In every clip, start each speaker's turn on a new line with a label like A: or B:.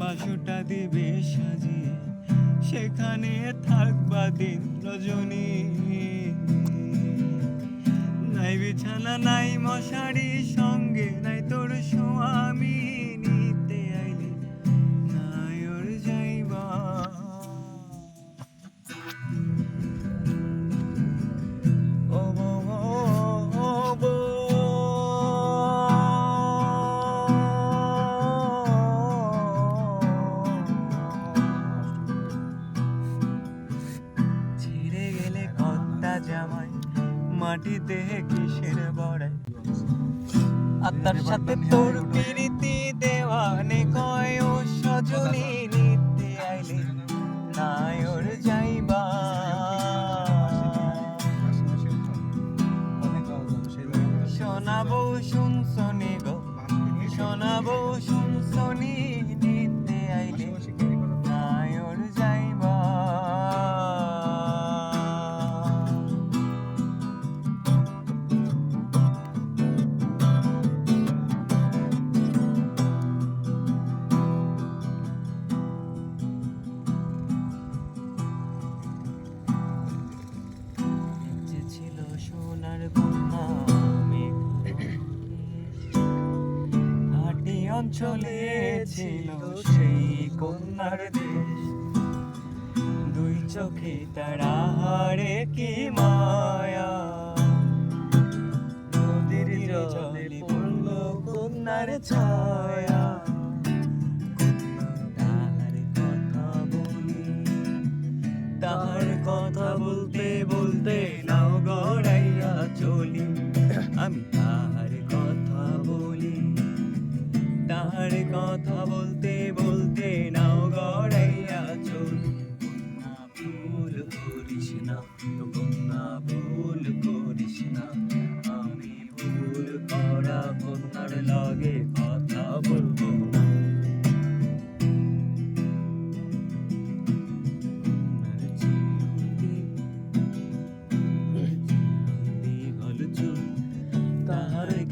A: বাসুটা দিবে সাজিয়ে সেখানে থাকবা দিন রজনী। নাই বিছানা নাই মশারি সঙ্গে নাই আত্মার সাথে তোর প্রীতি দেওয়ানে কয় ও সজনী নিতে আইলে নাই ওর যাইবা। শোনাবো শুনছনি গো? শোনাবো শুনছনি নিতে আইলে হাটি অঞ্চলে ছিল সেই কন্যার দেশ। দুই চোখে তারা হারে কি মায়া। নদীর জলে পড়ল কন্যার ছায়া।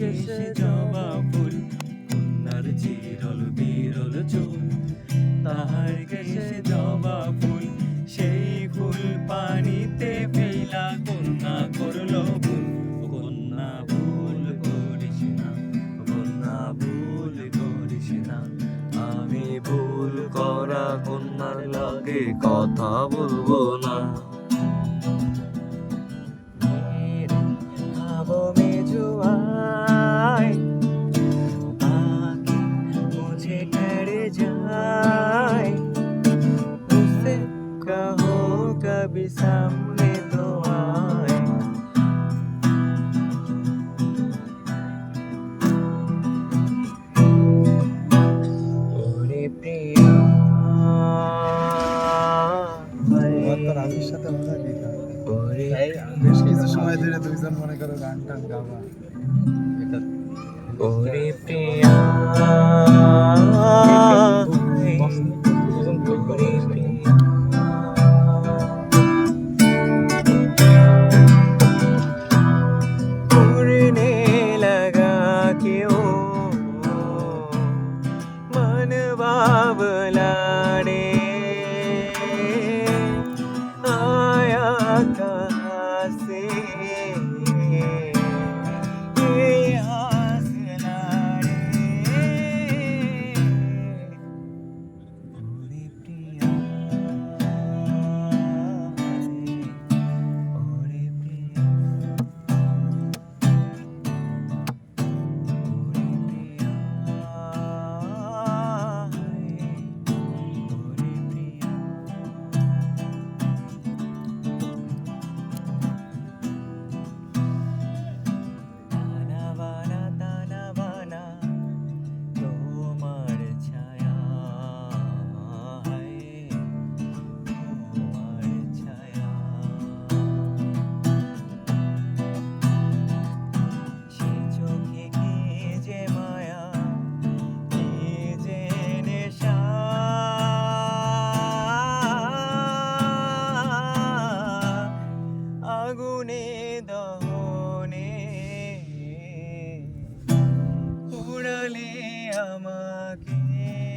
A: কেশে জবা ফুল কন্যার চিরল বিরল চুল। তাহার কেশে জবা ফুল সেই ফুল পানিতে ফেলা কন্যা করল ভুল কন্যা ভুল করিস না কন্যা ভুল করিস না। আমি ভুল করা কন্যার লাগে কথা বলব कभी सामने तो आए ওরে প্রিয়া
B: তোমার তো রাজুর সাথে মজা লেখা
A: ওরে
B: বেশ কিছু সময় ধরে দুইজন মনে করো গান টান গাবা এটা
A: ওরে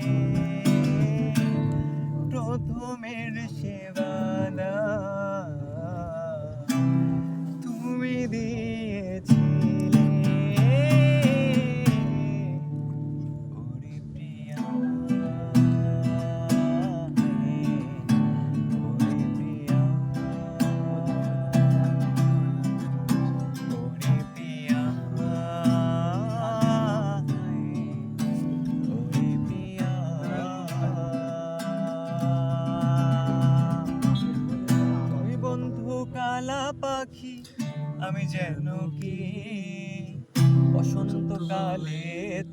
A: Amen. পাখি আমি যেন কি? বসন্তকালে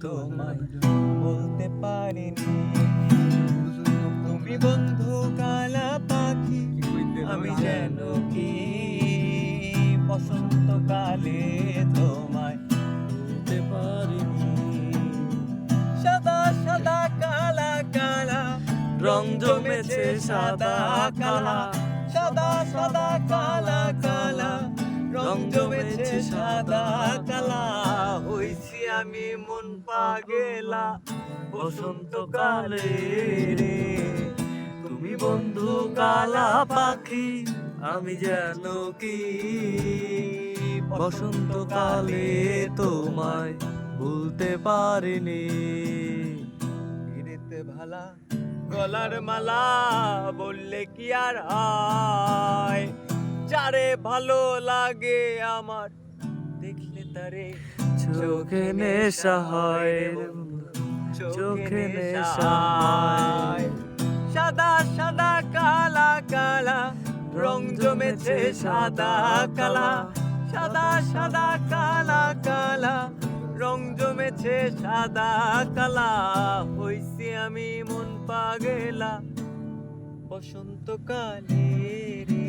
A: তোমায় বলতে পারিনি। তুমি বন্ধু কালা পাখি, আমি যেন কি? বসন্তকালে তোমায় বলতে পারিনি। সাদা সাদা, কালা কালা, রং জমেছে সাদা, কালা। সাদা সাদা, কালা কালা। রং জমেছে সাদা কালা, হইছি আমি মন পাগেলা। বসন্তকালে রে, তুমি বন্ধু কালা পাখি, আমি যেন কি? বসন্তকালে তোমায় ভুলতে পারিনি। ফিরেতে ভালা গলার মালা, বললে কি আর হয়? যারে ভালো লাগে আমার। দেখলে তারে চোখে নেশা হয় চোখে নেশা সাদা সাদা কালা কালা রং জমেছে সাদা কালা। সাদা সাদা কালা কালা রং জমেছে সাদা কালা। হইছি আমি মন পাগেলা। বসন্তকালে রে।